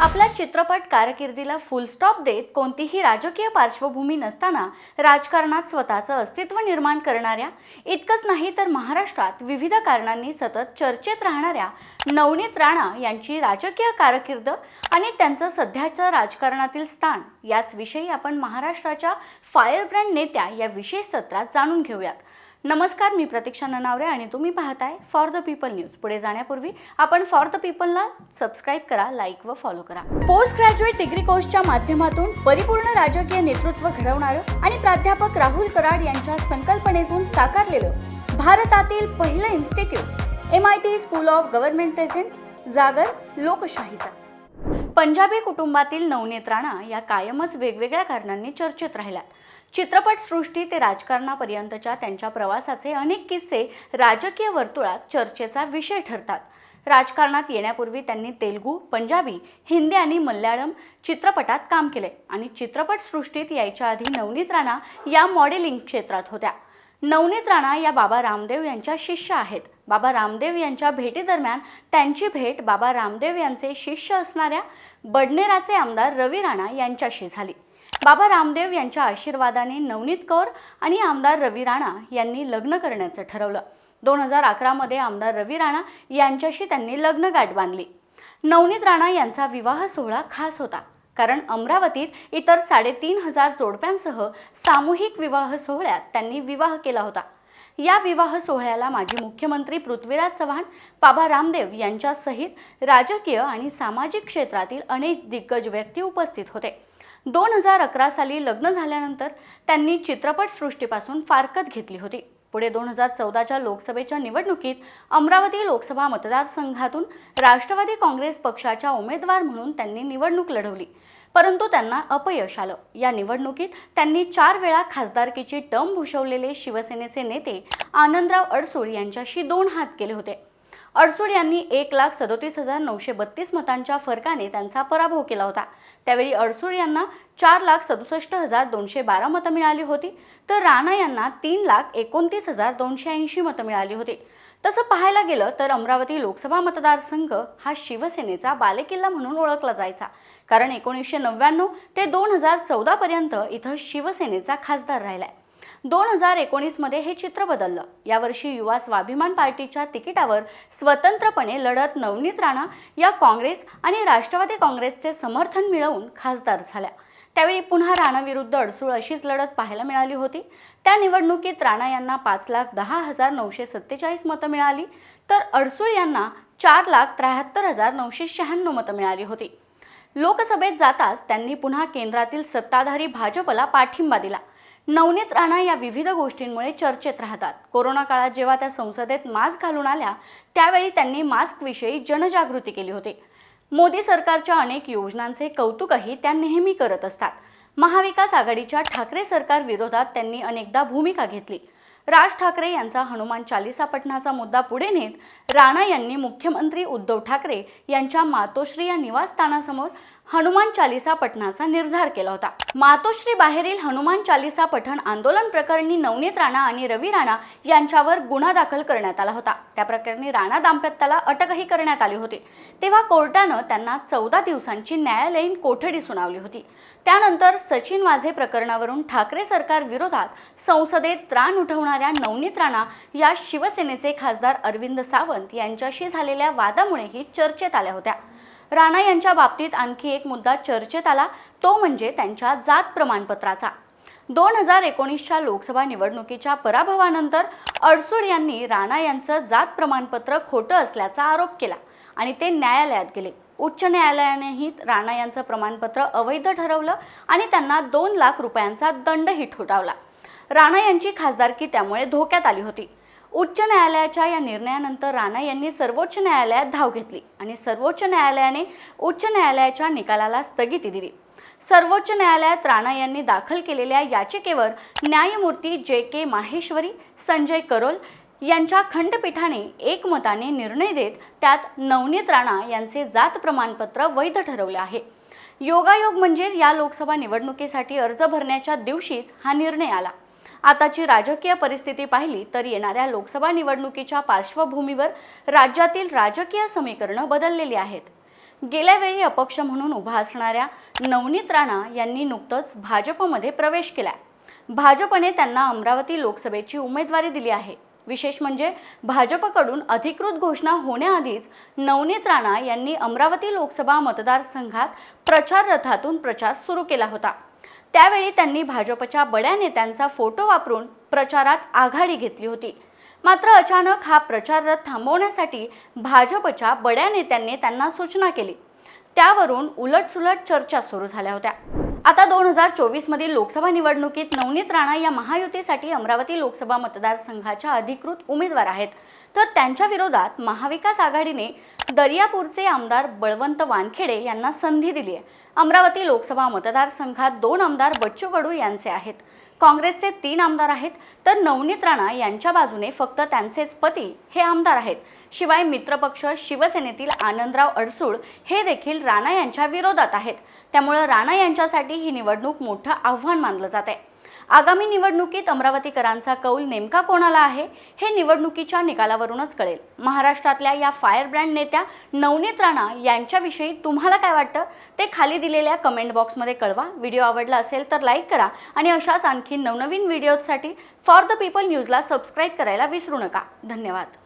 आपल्या चित्रपट कारकिर्दीला फुल स्टॉप देत कोणतीही राजकीय पार्श्वभूमी नसताना राजकारणात स्वतःचं अस्तित्व निर्माण करणाऱ्या इतकंच नाही तर महाराष्ट्रात विविध कारणांनी सतत चर्चेत राहणाऱ्या नवनीत राणा यांची राजकीय कारकीर्द आणि त्यांचं सध्याच्या राजकारणातील स्थान याच विषयी आपण महाराष्ट्राच्या फायरब्रँड नेत्या या विशेष सत्रात जाणून घेऊयात. नमस्कार मी प्रतीक्षा ननावरे आणि तुम्ही पाहताय फॉर द पीपल न्यूज पुढे जाण्यापूर्वी आपण फॉर द पीपलला सबस्क्राईब करा लाईक व फॉलो करा. पोस्ट ग्रॅज्युएट डिग्री कोर्सच्या माध्यमातून परिपूर्ण राजकीय नेतृत्व घडवणारं आणि प्राध्यापक राहुल कराड यांच्या संकल्पनेतून साकारलेलं भारतातील पहिलं institute M I T school of government presents जागर लोकशाहीचा. पंजाबी कुटुंबातील नवनेत्राणा राणा या कायमच वेगवेगळ्या कारणांनी चर्चेत राहिल्यात. चित्रपटसृष्टी ते राजकारणापर्यंतच्या त्यांच्या प्रवासाचे अनेक किस्से राजकीय वर्तुळात चर्चेचा विषय ठरतात. राजकारणात येण्यापूर्वी त्यांनी तेलगू पंजाबी हिंदी आणि मल्याळम चित्रपटात काम केले आणि चित्रपटसृष्टीत यायच्या आधी नवनीत राणा या मॉडेलिंग क्षेत्रात होत्या. नवनीत राणा या बाबा रामदेव यांच्या शिष्य आहेत. बाबा रामदेव यांच्या भेटीदरम्यान त्यांची भेट बाबा रामदेव यांचे शिष्य असणाऱ्या बडनेराचे आमदार रवी राणा यांच्याशी झाली. बाबा रामदेव यांच्या आशीर्वादाने नवनीत कौर आणि आमदार रवी राणा यांनी लग्न करण्याचं ठरवलं. दोन हजार अकरामध्ये आमदार रवी राणा यांच्याशी त्यांनी लग्न गाठ बांधली. नवनीत राणा यांचा विवाह सोहळा खास होता कारण अमरावतीत इतर साडेतीन हजार जोडप्यांसह सामूहिक विवाह सोहळ्यात त्यांनी विवाह केला होता. या विवाह सोहळ्याला माजी मुख्यमंत्री पृथ्वीराज चव्हाण बाबा रामदेव यांच्यासहित राजकीय आणि सामाजिक क्षेत्रातील अनेक दिग्गज व्यक्ती उपस्थित होते. दोन हजार अकरा साली लग्न झाल्यानंतर त्यांनी चित्रपटसृष्टीपासून फारकत घेतली होती. पुढे दोन हजार चौदाच्या लोकसभेच्या निवडणुकीत अमरावती लोकसभा मतदारसंघातून राष्ट्रवादी काँग्रेस पक्षाच्या उमेदवार म्हणून त्यांनी निवडणूक लढवली. परंतु त्यांना अपयश आलं. या निवडणुकीत त्यांनी चार वेळा खासदारकीची टर्म भूषवलेले शिवसेनेचे नेते आनंदराव अडसूळ यांच्याशी दोन हात केले होते. अडसूळ यांनी एक लाख सदोतीस हजार नऊशे बत्तीस मतांच्या फरकाने त्यांचा पराभव केला होता. त्यावेळी अडसूळ यांना चार लाख सदुसष्ट हजार दोनशे बारा मतं मिळाली होती. तर राणा यांना तीन लाख एकोणतीस हजार दोनशे ऐंशी मतं मिळाली होती. तसं पाहायला गेलं तर अमरावती लोकसभा मतदारसंघ हा शिवसेनेचा बालेकिल्ला म्हणून ओळखला जायचा. कारण एकोणीसशे नव्याण्णव ते दोन हजार चौदापर्यंत इथं शिवसेनेचा खासदार राहिलाय. दोन हजार एकोणीसमध्ये हे चित्र बदललं. यावर्षी युवा स्वाभिमान पार्टीच्या तिकिटावर स्वतंत्रपणे लढत नवनीत राणा या काँग्रेस आणि राष्ट्रवादी काँग्रेसचे समर्थन मिळवून खासदार झाल्या. त्यावेळी पुन्हा राणाविरुद्ध अडसूळ अशीच लढत पाहायला मिळाली होती. त्या निवडणुकीत राणा यांना पाच लाख दहा हजार नऊशे सत्तेचाळीस मतं मिळाली तर अडसूळ यांना चार लाख त्र्याहत्तर हजार नऊशे शहाण्णव मतं मिळाली होती. लोकसभेत जाताच त्यांनी पुन्हा केंद्रातील सत्ताधारी भाजपला पाठिंबा दिला. नवनीत राणा या विविध गोष्टींमुळे चर्चेत राहतात. कोरोना काळात जेव्हा त्या संसदेत मास्क घालून आल्या त्यावेळी त्यांनी मास्कविषयी जनजागृती केली होती. मोदी सरकारच्या अनेक योजनांचे कौतुकही त्या नेहमी करत असतात. महाविकास आघाडीच्या ठाकरे सरकार विरोधात त्यांनी अनेकदा भूमिका घेतली. राज ठाकरे यांचा हनुमान चालिसा पठणाचा मुद्दा पुढे नेत राणा यांनी मुख्यमंत्री उद्धव ठाकरे यांच्या मातोश्री या निवासस्थानासमोर हनुमान चालिसा पठणाचा निर्धार केला होता. मातोश्री बाहेरील हनुमान चालिसा पठण आंदोलन प्रकरणी नवनीत राणा आणि रवी राणा यांच्यावर गुन्हा दाखल करण्यात आला होता. त्या प्रकरणी राणा दाम्पत्याला अटकही करण्यात आली होती. तेव्हा कोर्टानं त्यांना चौदा दिवसांची न्यायालयीन कोठडी सुनावली होती. त्यानंतर सचिन वाझे प्रकरणावरून ठाकरे सरकार विरोधात संसदेत त्राण उठवणाऱ्या नवनीत राणा या शिवसेनेचे खासदार अरविंद सावंत यांच्याशी झालेल्या वादामुळेही चर्चेत आल्या होत्या. राणा यांच्या बाबतीत आणखी एक मुद्दा चर्चेत आला. तो म्हणजे त्यांच्या जात प्रमाणपत्राचा. दोन हजार एकोणीसच्या लोकसभा निवडणुकीच्या पराभवानंतर अडसूळ यांनी राणा यांचं जात प्रमाणपत्र खोटं असल्याचा आरोप केला आणि ते न्यायालयात गेले. उच्च न्यायालयानेही राणा यांचं प्रमाणपत्र अवैध ठरवलं आणि त्यांना दोन लाख रुपयांचा दंडही ठोठावला. राणा यांची खासदारकी त्यामुळे धोक्यात आली होती. उच्च न्यायालयाच्या या निर्णयानंतर राणा यांनी सर्वोच्च न्यायालयात धाव घेतली आणि सर्वोच्च न्यायालयाने उच्च न्यायालयाच्या निकालाला स्थगिती दिली. सर्वोच्च न्यायालयात राणा यांनी दाखल केलेल्या याचिकेवर न्यायमूर्ती जे के माहेश्वरी संजय करोल यांच्या खंडपीठाने एकमताने निर्णय देत त्यात नवनीत राणा यांचे जात प्रमाणपत्र वैध ठरवले आहे. योगायोग म्हणजे या लोकसभा निवडणुकीसाठी अर्ज भरण्याच्या दिवशीच हा निर्णय आला. आताची राजकीय परिस्थिती पाहिली तर येणाऱ्या लोकसभा निवडणुकीच्या पार्श्वभूमीवर राज्यातील राजकीय समीकरणं बदललेली आहेत. गेल्या वेळी अपक्ष म्हणून उभा असणाऱ्या नवनीत राणा यांनी नुकतंच भाजपमध्ये प्रवेश केला भाजपने त्यांना अमरावती लोकसभेची उमेदवारी दिली आहे. विशेष म्हणजे भाजपकडून अधिकृत घोषणा होण्याआधीच नवनीत राणा यांनी अमरावती लोकसभा मतदारसंघात प्रचार रथातून प्रचार सुरू केला होता. त्यावेळी त्यांनी भाजपच्या बड्या नेत्यांचा फोटो वापरून प्रचारात आघाडी घेतली होती. मात्र अचानक हा प्रचार रथ थांबवण्यासाठी भाजपच्या बड्या नेत्यांनी त्यांना सूचना केली. त्यावरून उलटसुलट चर्चा सुरू झाल्या होत्या. आता दोन हजार चोवीसमधील लोकसभा निवडणुकीत नवनीत राणा या महायुतीसाठी अमरावती लोकसभा मतदारसंघाच्या अधिकृत उमेदवार आहेत. तर त्यांच्या विरोधात महाविकास आघाडीने दर्यापूरचे आमदार बळवंत वानखेडे यांना संधी दिली आहे अमरावती लोकसभा मतदारसंघात दोन आमदार बच्चू कडू यांचे आहेत. काँग्रेसचे तीन आमदार आहेत तर नवनीत राणा यांच्या बाजूने फक्त त्यांचेच पती हे आमदार आहेत. शिवाय मित्रपक्ष शिवसेनेतील आनंदराव अडसूळ हे देखील राणा यांच्या विरोधात आहेत. त्यामुळं राणा यांच्यासाठी ही निवडणूक मोठं आव्हान मानलं जात आहे आगामी निवडणुकीत अमरावतीकरांचा कौल नेमका कोणाला आहे हे निवडणुकीच्या निकालावरूनच कळेल. महाराष्ट्रातल्या या फायर ब्रँड नेत्या नवनीत राणा यांच्याविषयी तुम्हाला काय वाटतं? ते खाली दिलेल्या कमेंट बॉक्समध्ये कळवा. व्हिडिओ आवडला असेल तर लाईक करा आणि अशाच आणखी नवनवीन व्हिडिओजसाठी फॉर द पीपल न्यूजला सबस्क्राईब करायला विसरू नका. धन्यवाद.